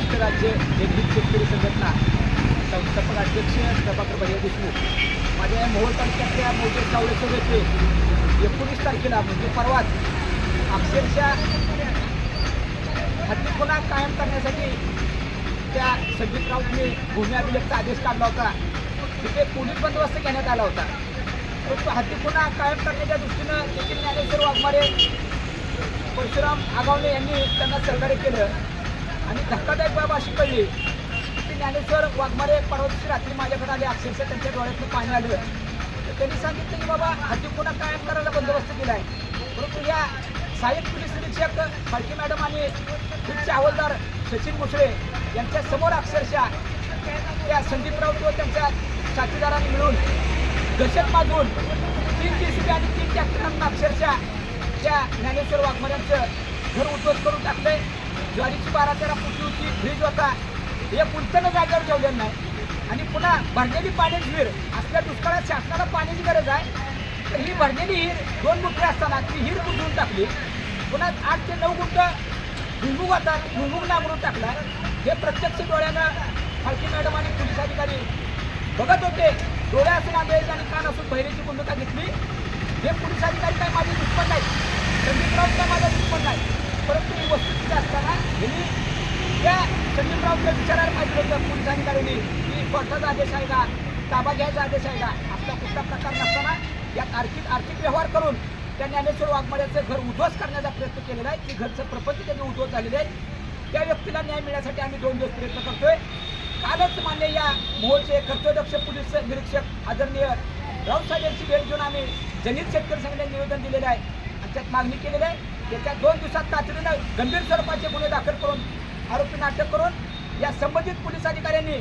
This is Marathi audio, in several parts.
महाराष्ट्र राज्य एकदित शेतकरी संघटना संस्थापक अध्यक्ष प्रभाकर भैया देशमुख माझ्या या मोहोळ तालुक्यातल्या मोठे सावळेश्वर येथे एकोणीस तारखेला म्हणजे परवाच अक्षरशः हत्तीखोना कायम करण्यासाठी त्या संदीप राऊतने भूमी अभिलेखचा आदेश काढला होता. तिथे पोलीस बंदोबस्त घेण्यात आला होता. परंतु हत्तीखोना कायम करण्याच्या दृष्टीनं तेथील ज्ञानेश्वर वाघमारे परशुराम आगावले यांनी त्यांना सहकार्य केलं. आणि धक्कादायक बाब अशी कळली की ज्ञानेश्वर वाघमारे परवा दिवशी रात्री माझ्याकडे आले. अक्षरशः त्यांच्या डोळ्यातून पाणी आलं. तर त्यांनी सांगितलं की बाबा पुन्हा कायम करायला बंदोबस्त केला आहे. परंतु या सहाय्यक पोलीस निरीक्षक फाळके मॅडम आणि पुढचे हवालदार सचिन मुसळे यांच्या समोर अक्षरशः त्या संदीप राऊत व त्यांच्या साथीदारांनी मिळून दहशत माजून तीन टी सी बी आणि तीन टॅक्टरांना अक्षरशः त्या ज्ञानेश्वर वाघमाऱ्यांचं घर उद्ध्वस्त करून टाकलंय. ज्वारीची बारा तेरा फुटी होती फ्रीज होता. हे पुलतनं जागेवर ठेवलेलं नाही. आणि पुन्हा भरलेली पाण्याची विहीर. असल्या दुष्काळात शासनाला पाण्याची गरज आहे. तर ही भरलेली हिर दोन गुंठे असताना ती हिर बुजवून टाकली. पुन्हा आठ ते नऊ गुंठ भुईमुग होता. भुईमुग नांगरून टाकला. हे प्रत्यक्ष डोळ्यानं फाळके मॅडम आणि पोलीस अधिकारी बघत होते. डोळे असून आंबेज आणि कान असून बहिरेची भूमिका घेतली. हे पोलीस अधिकारी काय माझे दुष्पण नाही संदीप राऊत काय माझा दुश्मन नाही परंतु ही वस्तुस्थिती असताना यांनी त्या विचारायला पाहिजे होतं. पोलीस अधिकाऱ्यांनी की कोर्टाचा आदेश आहे का? ताबा घ्यायचा आदेश आहे का? आपला कुठला प्रकार नसताना यात आर्थिक आर्थिक व्यवहार करून त्या ज्ञानेश्वर वाघमाऱ्याचं घर उद्ध्वस्त करण्याचा प्रयत्न केलेला आहे. की घरचं प्रपंच त्याचे उद्ध्वस्त झालेले आहे. त्या व्यक्तीला न्याय मिळण्यासाठी आम्ही दोन दिवस प्रयत्न करतोय. कालच मान्य या मोहोळचे कर्तव्यदक्ष पोलीस निरीक्षक आदरणीय राऊत यांची भेट घेऊन आम्ही जनित शेतकरी संघटनेने निवेदन दिलेलं आहे. आणि त्यात मागणी केलेली आहे. येत्या दोन दिवसात तातडीनं गंभीर स्वरूपाचे गुन्हे दाखल करून आरोपींना अटक करून या संबंधित पोलीस अधिकाऱ्यांनी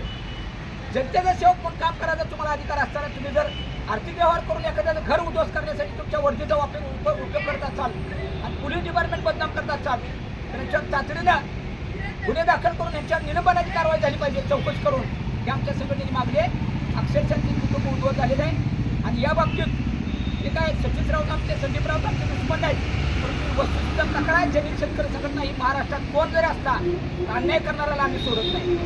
जनतेचा सेवक म्हणून काम करायचा तुम्हाला अधिकार असताना तुम्ही जर आर्थिक व्यवहार करून एखाद्याचं घर उद्ध्वस्त करण्यासाठी तुमच्या वर्दीचा वापर उप- उपयोग करत असाल आणि पोलीस डिपार्टमेंट बदनाम करत असाल तर यांच्यावर तातडीनं गुन्हे दाखल करून यांच्यावर निलंबनाची कारवाई झाली पाहिजे चौकशी करून. ही आमच्या संघटनेची मागणी आहे. अक्षरशः ती कुटुंब उद्ध्वस्त झालेलं आहे. आणि या बाबतीत काय सचिन राऊत आमचे संदीप आमचे दुश्मन आहेत. परंतु वस्तुस्थिती तक्रार आहे. शेतकरी संघटना ही महाराष्ट्रात कोण जरी असला अन्याय करणाऱ्याला आम्ही सोडत नाही.